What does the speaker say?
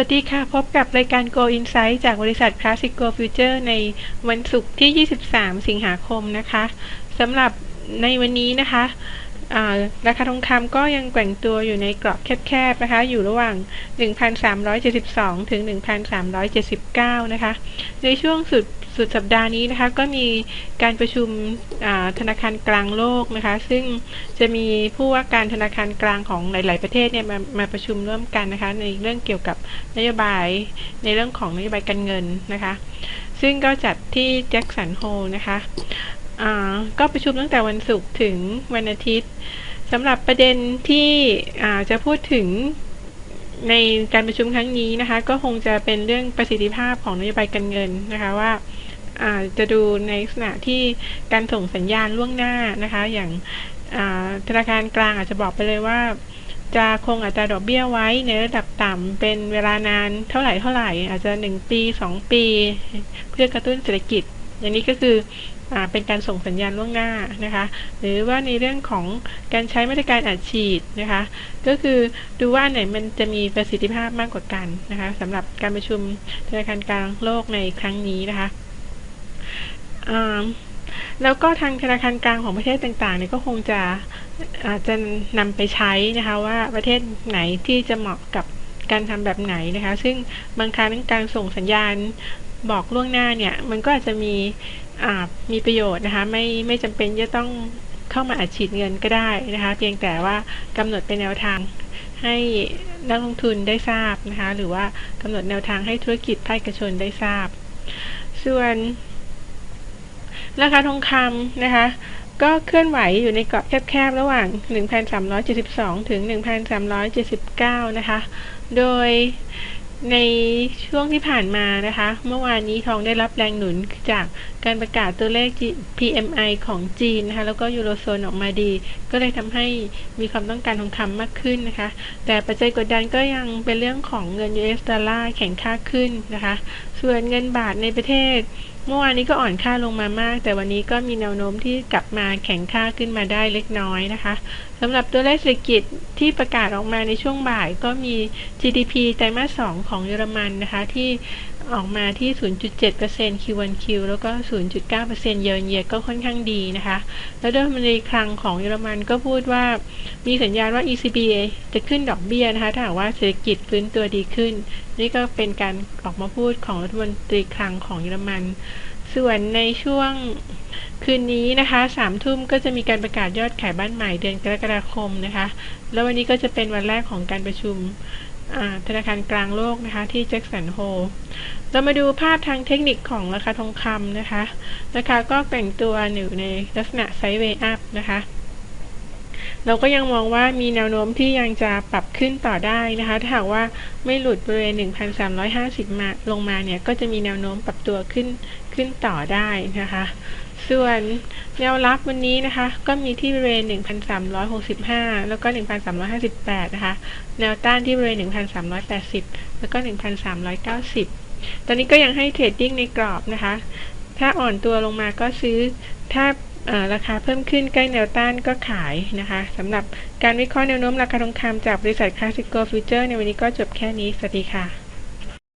วัสดีค่ะ พบกับรายการ Go Insight จากบริษัท Classic Go Future ในวันศุกร์ที่ 23 สิงหาคมนะคะสำหรับในวันนี้นะคะ ราคาทองคำก็ยังแกว่งตัวอยู่ในกรอบแคบๆนะคะ อยู่ระหว่าง 1,372 ถึง 1,379 นะคะ ในช่วงสุดสุดสัปดาห์นี้นะคะก็มีการประชุมธนาคารกลางโลกนะคะ ซึ่งจะมีผู้ว่าการธนาคารกลางของหลาย ๆ ประเทศเนี่ยมามาประชุมร่วมกันนะคะ ในเรื่องเกี่ยวกับนโยบายในเรื่องของนโยบายการเงินนะคะ ซึ่งก็จัดที่แจ็คสันโฮนะคะ ก็ประชุมตั้งแต่วันศุกร์ถึงวันอาทิตย์สำหรับประเด็นที่จะพูดถึงในการประชุมครั้งนี้นะคะ ก็คงจะเป็นเรื่องประสิทธิภาพของนโยบายการเงินนะคะว่าจะดูในลักษณะที่การส่งสัญญาณล่วงหน้านะคะ อย่างธนาคารกลางอาจจะบอกไปเลยว่า จะคงอัตราดอกเบี้ยไว้ในระดับต่ำเป็นเวลานานเท่าไหร่เท่าไหร่ อาจจะ 1 ปี 2 ปี เพื่อกระตุ้นเศรษฐกิจ อย่างนี้ก็คือ เป็นการส่งสัญญาณล่วงหน้านะคะ หรือว่าในเรื่องของการใช้มาตรการอัดฉีดนะคะ ก็คือดูว่าไหนมันจะมีประสิทธิภาพมากกว่ากันนะคะสำหรับการประชุมธนาคารกลางโลกในครั้งนี้นะคะแล้วก็ทางธนาคารกลางของประเทศต่างๆเนี่ยก็คงจะอาจจะนำไปใช้นะคะว่าประเทศไหนที่จะเหมาะกับการทำแบบไหนนะคะ ซึ่งบางครั้งการส่งสัญญาณ บอกล่วงหน้าเนี่ย มันก็อาจจะมีมีประโยชน์นะคะ ไม่ไม่จำเป็นจะต้องเข้ามาอัดฉีดเงินก็ได้นะคะ เพียงแต่ว่ากำหนดเป็นแนวทางให้นักลงทุนได้ทราบนะคะ หรือว่ากำหนดแนวทางให้ธุรกิจภาคเอกชนได้ทราบ ส่วน ราคาทองคำนะคะ ก็เคลื่อนไหวอยู่ในกรอบแคบๆ ระหว่าง 1,372 ถึง 1,379 นะคะ โดย ในช่วงที่ผ่านมานะคะ เมื่อวานนี้ทองได้รับแรงหนุนจากการประกาศตัวเลข PMI ของจีนนะคะ แล้วก็ยูโรโซนออกมาดี ก็เลยทำให้มีความต้องการทองคำมากขึ้นนะคะ แต่ปัจจัยกดดันก็ยังเป็นเรื่องของเงิน US ดอลลาร์แข็งค่าขึ้นนะคะ ส่วนเงินบาทในประเทศ เมื่อวานนี้ก็อ่อนค่าลงมามาก แต่วันนี้ก็มีแนวโน้มที่กลับมาแข็งค่าขึ้นมาได้เล็กน้อยนะคะสำหรับตัวเลขเศรษฐกิจที่ประกาศออกมาในช่วงบ่ายก็มี GDP ไตรมาส 2 ของเยอรมันนะคะที่ ออกมาที่ 0.7% Q1Q แล้วก็ 0.9%เยนเยียก็ค่อนข้างดีนะคะ แล้วด้วยมันในคลังของเยอรมันก็พูดว่ามีสัญญาณว่า ECB จะขึ้นดอกเบี้ยนะคะ ถ้าหากว่าเศรษฐกิจฟื้นตัวดีขึ้น นี่ก็เป็นการออกมาพูดของรัฐมนตรีคลังของเยอรมัน ส่วนในช่วงคืนนี้นะคะสามทุ่มก็จะมีการประกาศยอดขายบ้านใหม่เดือนกรกฎาคมนะคะ แล้ววันนี้ก็จะเป็นวันแรกของการประชุม ธนาคารกลางโลกนะคะที่แจ็คสันโฮเรามาดูภาพทางเทคนิคของราคาทองคำนะคะ ราคาก็แต่งตัวอยู่ในลักษณะไซด์เวย์อัพนะคะ เราก็ยังมองว่ามีแนวโน้มที่ยังจะปรับขึ้นต่อได้นะคะ ถ้าหากว่าไม่หลุดบริเวณ 1,350 มาลงมาเนี่ย ก็จะมีแนวโน้มปรับตัวขึ้นขึ้นต่อได้นะคะ ส่วนแนวรับวันนี้นะคะ ก็มีที่บริเวณ 1,365 แล้วก็ 1,358 นะคะ แนวต้านที่บริเวณ 1,380 แล้วก็ 1,390 ตอนนี้ก็ยังให้เทรดดิ้งในกรอบนะคะ ถ้าอ่อนตัวลงมาก็ซื้อ ถ้า ราคาเพิ่มขึ้นใกล้แนวต้านก็ขายนะคะสำหรับการวิเคราะห์แนวโน้มราคาทองคำจากบริษัท Classic Gold Future ในวันนี้ก็จบแค่นี้ สวัสดีค่ะ